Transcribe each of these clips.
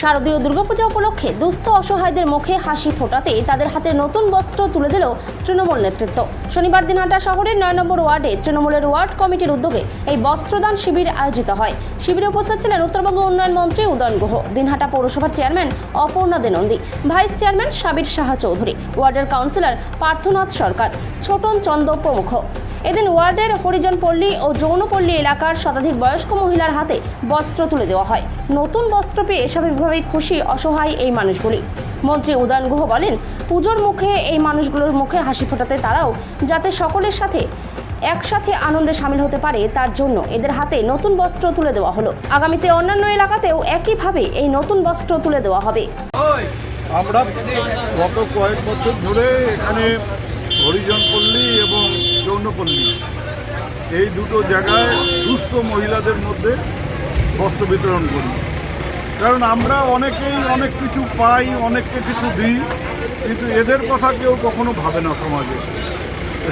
শারদীয় দুর্গাপূজা উপলক্ষে দুস্থ অসহায়দের মুখে হাসি ফোটাতে তাদের হাতে নতুন বস্ত্র তুলে দিল তৃণমূল নেতৃত্ব। শনিবার দিনহাটা শহরের নয় নম্বর ওয়ার্ডে তৃণমূলের ওয়ার্ড কমিটির উদ্যোগে এই বস্ত্রদান শিবির আয়োজিত হয়। শিবিরে উপস্থিত ছিলেন উত্তরবঙ্গ উন্নয়ন মন্ত্রী উদয়ন গুহ, দিনহাটা পৌরসভার chairman Aparna Denandi, vice chairman Sabir Saha Chowdhury, ওয়ার্ডের কাউন্সিলর পার্থনাথ সরকার, ছোটন চন্দ প্রমুখ। এদিন ওয়ার্ডের হরিজনপল্লী ও যৌনপল্লী এলাকার শতাধিক বয়স্ক মহিলার হাতে বস্ত্র তুলে দেওয়া হয়। নতুন বস্ত্র পেয়ে স্বাভাবিকভাবেই খুশি, অসহায় এই মানুষগুলি। মন্ত্রী উদয়ন গুহ বলেন, পুজোর মুখে এই মানুষগুলোর মুখে হাসি ফোটাতে তারাও যাতে সকলের সাথে একসাথে আনন্দে সামিল হতে পারে তার জন্য এদের হাতে নতুন বস্ত্র তুলে দেওয়া হলো। আগামীতে অন্যান্য এলাকাতেও একইভাবে এই নতুন বস্ত্র তুলে দেওয়া হবে। আমরা গত কয়েক বছর ধরে এখানে হরিজনপল্লী এবং যৌনপল্লী এই দুটো জায়গায় দুস্থ মহিলাদের মধ্যে বস্ত্র বিতরণ করি। কারণ আমরা অনেকেই অনেক কিছু পাই, অনেককে কিছু দিই, কিন্তু এদের কথা কেউ কখনো ভাবে না সমাজে।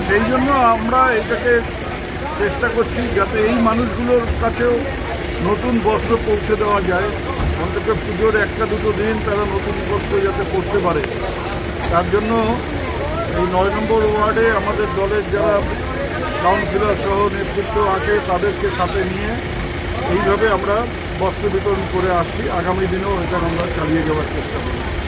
সেই জন্য আমরা এটাকে চেষ্টা করছি যাতে এই মানুষগুলোর কাছেও নতুন বস্ত্র পৌঁছে দেওয়া যায়। অন্তত পুজোর একটা দুটো দিন তারা নতুন বস্ত্র যাতে পড়তে পারে। তার জন্য এই নয় নম্বর ওয়ার্ডে আমাদের দলের যারা কাউন্সিলর সহ নেতৃত্ব আছে তাদেরকে সাথে নিয়ে এইভাবে আমরা বস্ত্র বিতরণ করে আসছি। আগামী দিনেও এটা আমরা চালিয়ে যাওয়ার চেষ্টা করব।